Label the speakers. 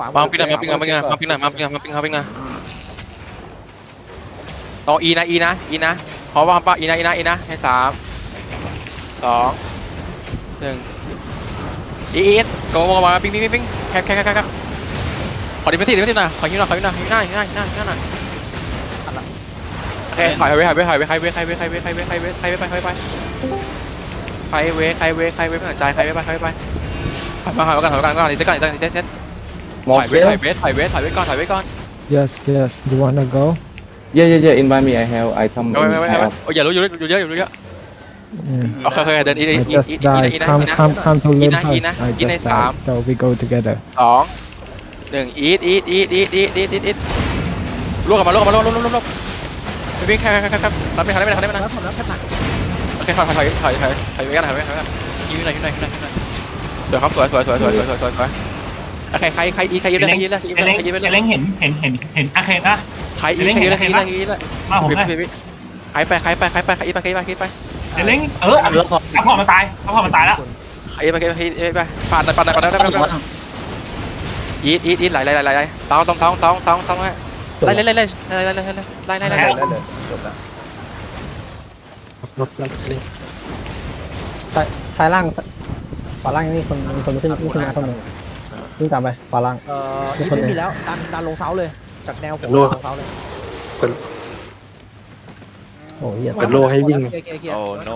Speaker 1: ขวาง
Speaker 2: วางปิ้งหน่อยมาปิ้งหน่อยมาปิ้งหน่อยมาปิ้งหน่อยมาปิ้งหน่อยมาปิ้งหน่อยมาปิ้งหน่อยต่ออีนะอีนะอีนะขอวางปะอีนะอีนะอีนะให้สามสองหนึ่งอีอีโกงมาปิ้งปิ้งปิ้งปิ้งแคบแคบแคบแคบขอดิเมสิดิเมสิหน่อยขอยิ้มหน่อยขอยิ้มหน่อยยิ้มหน้ายิ้มหน้ายิ้มหน้ายิ้มหน้าโอเคถอยไปถอยไปถอยไปใครเวใครเวใครเวใครเวใครเวใครเวไปใครไปใครเวใครเวใครเวไม่สนใจใครเวไปใครเวไปถอยมาถอยมากันถอยมากันก่อนอีกสักก่อนอีกสัก ถอยเวทถอย
Speaker 3: spell?
Speaker 2: เวทถอยเวทถอยเวทก่อนถอยเวทก่อน
Speaker 4: Yes, yes. You wanna go?
Speaker 3: Yeah, yeah, yeah. Invite me. I have item.
Speaker 2: ไม่ไม่ไม่
Speaker 3: in
Speaker 2: ไม่
Speaker 3: my
Speaker 2: โอ้ยอย่ารู้อยู่เยอะอยู่เยอะอยู่เยอะ
Speaker 4: Mm.
Speaker 2: โอเคโอเคเดินอีอี
Speaker 4: I
Speaker 2: อี
Speaker 4: just
Speaker 2: อีอี
Speaker 4: died.
Speaker 2: อีนะ
Speaker 4: Come,
Speaker 2: อีนะ
Speaker 4: come, come to
Speaker 2: Ina,
Speaker 4: Limp
Speaker 2: Ina,
Speaker 4: I
Speaker 2: Ina
Speaker 4: just
Speaker 2: Sam.
Speaker 4: died. So we go together.
Speaker 2: สองหนึ่งอีทอีทอีทอีทอีทอีทอีทอีทลวกกลับมาลวกกลับมาลวกลวกลวกลวกลวกไปวิ่งแค่แค่แค่แค่ทำไม่ทันไม่ทันไม่ทัน
Speaker 1: แล้วผมแล้วแค่หนัก
Speaker 2: โอเคถอยถอยถอยถอยถอยไปกันถอยไปกันถอยไปกันยืนหน่อยยืนหน่อยยืนหน่อยยืนหน่อยสวยครับสวยสวยสวยสวยสวยสวยสวย สวยโอเคใครใครดีใครยืนเลยใครยืนเลยใครยืน
Speaker 5: เจ
Speaker 2: เลย
Speaker 5: เล้ง
Speaker 2: ใครยืน
Speaker 5: เจ
Speaker 2: เลย
Speaker 5: เล้งเห็นเห็นเห็นเห็นอาเคนนะ
Speaker 2: ใครยืนใครยืนเลยใครยืนเลยใครยืนเลย
Speaker 5: มาผมเลย
Speaker 2: ใครไปใครไปใครไปใครไปใครไปใครไป
Speaker 5: เจเล้งเออเอาพอมันตายเอาพอมันตายแล้ว
Speaker 2: ใครไปใครไปใครไปปาดหน่อยปาดหน่อยปาดหน่อยปาดหน่อยปาดหน่อยอีทอีทอีทไหลไหลไหลไหลไหลสองสองสองสองสองสองไล่ไล่ไล่ไล่ไล่ไล่ไล่ไล่ไล่ไล่
Speaker 1: ได้
Speaker 2: ไล่
Speaker 1: เลยจบแล้วซ้ายล่างขวาล่างนี่คนมีคนขึ้นขึ้นมาคนหนึ่ง ขึ้นตามไปขวาล่าง
Speaker 6: เอ่ออีฟไม่มีแล้วดันดันลงเสาเลย จากแนวผม
Speaker 7: โล่
Speaker 6: ลงเสาเลย
Speaker 1: โอ้ยเหี้ย
Speaker 7: เป็นโลให้วิ่ง
Speaker 6: เคลียร์เคลียร์เคลียร์
Speaker 2: โอ้ no